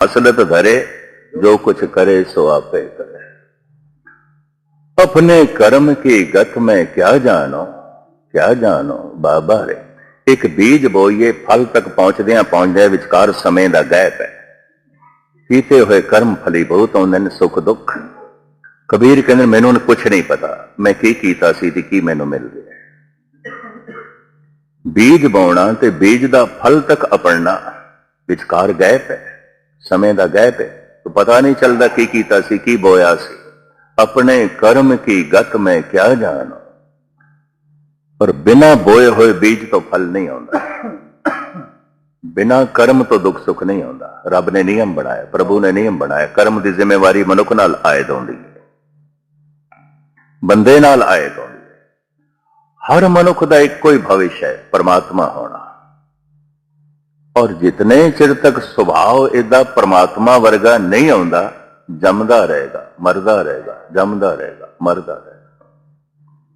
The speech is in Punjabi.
ਅਸਲਤ ਧਰੇ ਜੋ ਕੁਛ ਕਰੇ ਸੋ ਆਪੇ ਕਰੇ अपने कर्म की गत में क्या जानो क्या जानो ਬਾਬਾ ਰੇ ਇੱਕ ਬੀਜ ਬੋਈਏ ਫਲ ਤੱਕ ਪਹੁੰਚਦਿਆਂ ਪਹੁੰਚਦਿਆਂ ਵਿਚਕਾਰ ਸਮੇਂ ਦਾ ਗੈਪ ਹੈ ਕੀਤੇ ਹੋਏ ਕਰਮ ਫਲੀਭੂਤ ਹੁੰਦੇ ਨੇ ਸੁਖ ਦੁੱਖ ਕਬੀਰ ਕਹਿੰਦੇ ਮੈਨੂੰ ਕੁਝ ਨਹੀਂ ਪਤਾ ਮੈਂ ਕੀ ਕੀਤਾ ਸੀ ਤੇ ਕੀ ਮੈਨੂੰ ਮਿਲ ਗਿਆ ਬੀਜ ਬੋਣਾ ਤੇ ਬੀਜ ਦਾ ਫਲ ਤੱਕ ਅਪੜਨਾ ਵਿਚਕਾਰ ਗੈਪ ਹੈ ਸਮੇਂ ਦਾ ਗੈਪ ਹੈ। ਤੋ ਪਤਾ ਨਹੀਂ ਚੱਲਦਾ ਕੀ ਕੀਤਾ ਸੀ, ਕੀ ਬੋਇਆ ਸੀ। ਆਪਣੇ ਕਰਮ ਕੀ ਗਤ ਮੈਂ ਕਿਆ ਜਾਣ। ਪਰ ਬਿਨਾ ਬੋਏ ਹੋਏ ਬੀਜ ਤੋਂ ਫਲ ਨਹੀਂ ਆਉਂਦਾ। ਬਿਨਾ ਕਰਮ ਤੋਂ ਦੁੱਖ ਸੁੱਖ ਨਹੀਂ ਆਉਂਦਾ। ਰੱਬ ਨੇ ਨਿਯਮ ਬਣਾਇਆ, ਪ੍ਰਭੂ ਨੇ ਨਿਯਮ ਬਣਾਇਆ। ਕਰਮ ਦੀ ਜ਼ਿੰਮੇਵਾਰੀ ਮਨੁੱਖ ਨਾਲ ਆਏ ਹੁੰਦੀ ਬੰਦੇ ਨਾਲ ਆਏ ਹੁੰਦੀ ਹਰ ਮਨੁੱਖ ਦਾ ਇੱਕੋ ਹੀ ਭਵਿਸ਼ ਹੈ, ਪਰਮਾਤਮਾ ਹੋਣਾ। ਔਰ ਜਿਤਨੇ ਚਿਰ ਤੱਕ ਸੁਭਾਅ ਇਹਦਾ ਪਰਮਾਤਮਾ ਵਰਗਾ ਨਹੀਂ ਆਉਂਦਾ, ਜੰਮਦਾ ਰਹੇਗਾ, ਮਰਦਾ ਰਹੇਗਾ, ਜੰਮਦਾ ਰਹੇਗਾ, ਮਰਦਾ ਰਹੇਗਾ।